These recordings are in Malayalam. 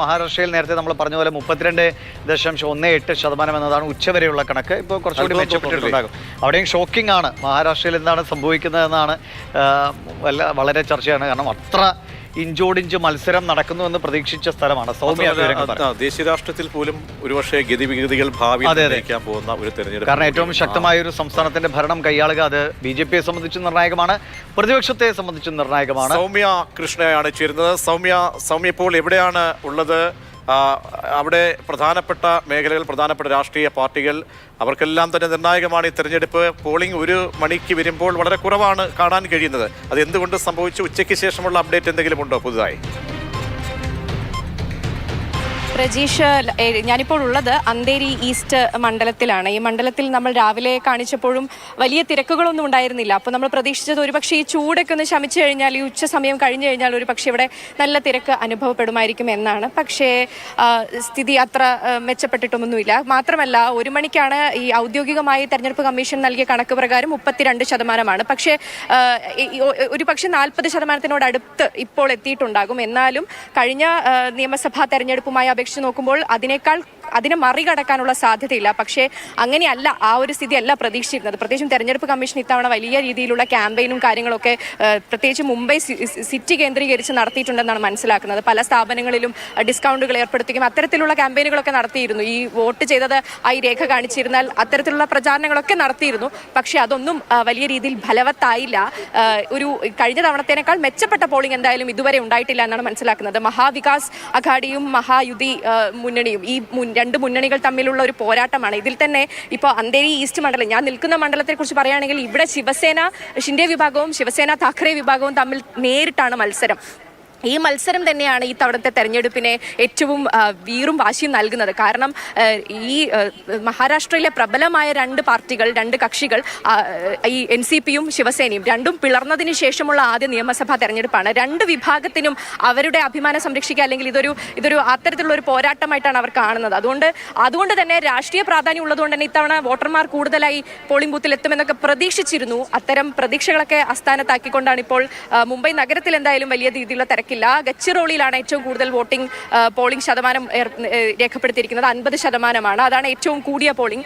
മഹാരാഷ്ട്രയിൽ നേരത്തെ നമ്മൾ പറഞ്ഞ പോലെ മുപ്പത്തിരണ്ട് ദശാംശം ഒന്ന് എട്ട് ശതമാനം എന്നതാണ് ഉച്ചവരെയുള്ള കണക്ക്. ഇപ്പോൾ കുറച്ചുകൂടി മെച്ചപ്പെട്ടിട്ടുണ്ടാകും. അവിടെയും ഷോക്കിംഗ് ആണ്. മഹാരാഷ്ട്രയിൽ എന്താണ് സംഭവിക്കുന്നത് എന്നാണ് വല്ല വളരെ ചർച്ചയാണ്. കാരണം അത്ര ഇഞ്ചോടിഞ്ച് മത്സരം നടക്കുന്നു എന്ന് പ്രതീക്ഷിച്ച സ്ഥലമാണ്. സൗമ്യ. ദേശീയ രാഷ്ട്രത്തിൽ പോലും ഒരുപക്ഷെ ഗതിവിഗതികൾ. നിർണയിക്കാൻ പോകുന്ന ഒരു തെരഞ്ഞെടുപ്പ് കാരണം ഏറ്റവും ശക്തമായ ഒരു സംസ്ഥാനത്തിന്റെ ഭരണം കൈയാളുക അത് ബി ജെ പിയെ സംബന്ധിച്ച് നിർണായകമാണ് പ്രതിപക്ഷത്തെ സംബന്ധിച്ച് നിർണായകമാണ്. സൗമ്യ കൃഷ്ണയാണ് ചേരുന്നത്. സൗമ്യ സൗമ്യ ഇപ്പോൾ എവിടെയാണ് ഉള്ളത്? അവിടെ പ്രധാനപ്പെട്ട മേഖലകൾ പ്രധാനപ്പെട്ട രാഷ്ട്രീയ പാർട്ടികൾ അവർക്കെല്ലാം തന്നെ നിർണായകമാണ് ഈ തെരഞ്ഞെടുപ്പ്. പോളിംഗ് ഒരു മണിക്ക് വരുമ്പോൾ വളരെ കുറവാണ് കാണാൻ കഴിയുന്നത്. അത് എന്തുകൊണ്ട് സംഭവിച്ചു? ഉച്ചയ്ക്ക് ശേഷമുള്ള അപ്ഡേറ്റ് എന്തെങ്കിലും ഉണ്ടോ പുതുതായി? പ്രജീഷ് ഞാനിപ്പോൾ ഉള്ളത് അന്തേരി ഈസ്റ്റ് മണ്ഡലത്തിലാണ്. ഈ മണ്ഡലത്തിൽ നമ്മൾ രാവിലെ കാണിച്ചപ്പോഴും വലിയ തിരക്കുകളൊന്നും ഉണ്ടായിരുന്നില്ല. അപ്പോൾ നമ്മൾ പ്രതീക്ഷിച്ചത് ഒരുപക്ഷെ ഈ ചൂടൊക്കെ ഒന്ന് ശമിച്ചു കഴിഞ്ഞാൽ ഈ ഉച്ച സമയം കഴിഞ്ഞു കഴിഞ്ഞാൽ ഒരു പക്ഷേ ഇവിടെ നല്ല തിരക്ക് അനുഭവപ്പെടുമായിരിക്കും എന്നാണ്. പക്ഷേ സ്ഥിതി അത്ര മെച്ചപ്പെട്ടിട്ടൊന്നുമില്ല. മാത്രമല്ല ഒരു മണിക്കാണ് ഈ ഔദ്യോഗികമായി തെരഞ്ഞെടുപ്പ് കമ്മീഷൻ നൽകിയ കണക്ക് പ്രകാരം മുപ്പത്തിരണ്ട് ശതമാനമാണ്. പക്ഷേ ഒരു പക്ഷേ നാൽപ്പത് ശതമാനത്തിനോട് അടുത്ത് ഇപ്പോൾ എത്തിയിട്ടുണ്ടാകും. എന്നാലും കഴിഞ്ഞ നിയമസഭാ തെരഞ്ഞെടുപ്പുമായി അപേക്ഷിച്ച് നോക്കുമ്പോൾ അതിനേക്കാൾ അതിനെ മറികടക്കാനുള്ള സാധ്യതയില്ല. പക്ഷേ അങ്ങനെയല്ല ആ ഒരു സ്ഥിതിയല്ല പ്രതീക്ഷിച്ചിരുന്നത്. പ്രത്യേകിച്ചും തെരഞ്ഞെടുപ്പ് കമ്മീഷൻ ഇത്തവണ വലിയ രീതിയിലുള്ള ക്യാമ്പയിനും കാര്യങ്ങളൊക്കെ പ്രത്യേകിച്ച് മുംബൈ സിറ്റി കേന്ദ്രീകരിച്ച് നടത്തിയിട്ടുണ്ടെന്നാണ് മനസ്സിലാക്കുന്നത്. പല സ്ഥാപനങ്ങളിലും ഡിസ്കൗണ്ടുകൾ ഏർപ്പെടുത്തുകയും അത്തരത്തിലുള്ള ക്യാമ്പയിനുകളൊക്കെ നടത്തിയിരുന്നു. ഈ വോട്ട് ചെയ്തത് ആ ഈ രേഖ കാണിച്ചിരുന്നാൽ അത്തരത്തിലുള്ള പ്രചാരണങ്ങളൊക്കെ നടത്തിയിരുന്നു. പക്ഷേ അതൊന്നും വലിയ രീതിയിൽ ഫലവത്തായില്ല. ഒരു കഴിഞ്ഞ തവണത്തേനേക്കാൾ മെച്ചപ്പെട്ട പോളിംഗ് എന്തായാലും ഇതുവരെ ഉണ്ടായിട്ടില്ല എന്നാണ് മനസ്സിലാക്കുന്നത്. മഹാവികാസ് അഘാഡിയും മഹായുതി മുന്നണിയും ഈ രണ്ട് മുന്നണികൾ തമ്മിലുള്ള ഒരു പോരാട്ടമാണ്. ഇതിൽ തന്നെ ഇപ്പോൾ അന്തേരി ഈസ്റ്റ് മണ്ഡലം ഞാൻ നിൽക്കുന്ന മണ്ഡലത്തെക്കുറിച്ച് പറയുകയാണെങ്കിൽ ഇവിടെ ശിവസേന ഷിൻഡെ വിഭാഗവും ശിവസേന താക്കറെ വിഭാഗവും തമ്മിൽ നേരിട്ടാണ് മത്സരം. ഈ മത്സരം തന്നെയാണ് ഈ തവണത്തെ തെരഞ്ഞെടുപ്പിനെ ഏറ്റവും വീറും വാശിയും നൽകുന്നത്. കാരണം ഈ മഹാരാഷ്ട്രയിലെ പ്രബലമായ രണ്ട് പാർട്ടികൾ രണ്ട് കക്ഷികൾ ഈ എൻ സി പിയും ശിവസേനയും രണ്ടും പിളർന്നതിന് ശേഷമുള്ള ആദ്യ നിയമസഭാ തെരഞ്ഞെടുപ്പാണ്. രണ്ട് വിഭാഗത്തിനും അവരുടെ അഭിമാനം സംരക്ഷിക്കുക അല്ലെങ്കിൽ ഇതൊരു ഇതൊരു അത്തരത്തിലുള്ള ഒരു പോരാട്ടമായിട്ടാണ് അവർ കാണുന്നത്. അതുകൊണ്ട് അതുകൊണ്ട് തന്നെ രാഷ്ട്രീയ പ്രാധാന്യം ഉള്ളതുകൊണ്ട് തന്നെ ഇത്തവണ വോട്ടർമാർ കൂടുതലായി പോളിംഗ് ബൂത്തിൽ എത്തുമെന്നൊക്കെ പ്രതീക്ഷിച്ചിരുന്നു. അത്തരം പ്രതീക്ഷകളൊക്കെ അസ്ഥാനത്താക്കിക്കൊണ്ടാണ് ഇപ്പോൾ മുംബൈ നഗരത്തിൽ എന്തായാലും വലിയ രീതിയിലുള്ള തിരക്കില്ല ഗച്ചിറോളിയിലാണ് ഏറ്റവും കൂടുതൽ വോട്ടിംഗ് പോളിംഗ് ശതമാനം രേഖപ്പെടുത്തിയിരിക്കുന്നത്. അൻപത് ശതമാനമാണ്. അതാണ് ഏറ്റവും കൂടിയ പോളിംഗ്.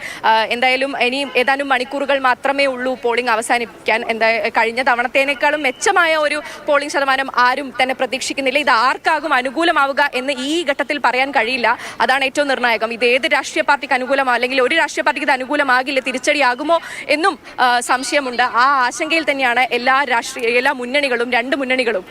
എന്തായാലും ഇനിയും ഏതാനും മണിക്കൂറുകൾ മാത്രമേ ഉള്ളൂ പോളിംഗ് അവസാനിപ്പിക്കാൻ. എന്താ കഴിഞ്ഞ തവണത്തേനേക്കാളും മെച്ചമായ ഒരു പോളിംഗ് ശതമാനം ആരും തന്നെ പ്രതീക്ഷിക്കുന്നില്ല. ഇത് ആർക്കാകും അനുകൂലമാവുക എന്ന് ഈ ഘട്ടത്തിൽ പറയാൻ കഴിയില്ല. അതാണ് ഏറ്റവും നിർണായകം. ഇത് ഏത് രാഷ്ട്രീയ പാർട്ടിക്ക് അനുകൂലമോ അല്ലെങ്കിൽ ഒരു രാഷ്ട്രീയ പാർട്ടിക്ക് ഇത് അനുകൂലമാകില്ല തിരിച്ചടിയാകുമോ എന്നും സംശയമുണ്ട്. ആ ആശങ്കയിൽ തന്നെയാണ് എല്ലാ രാഷ്ട്രീയ എല്ലാ മുന്നണികളും രണ്ട് മുന്നണികളും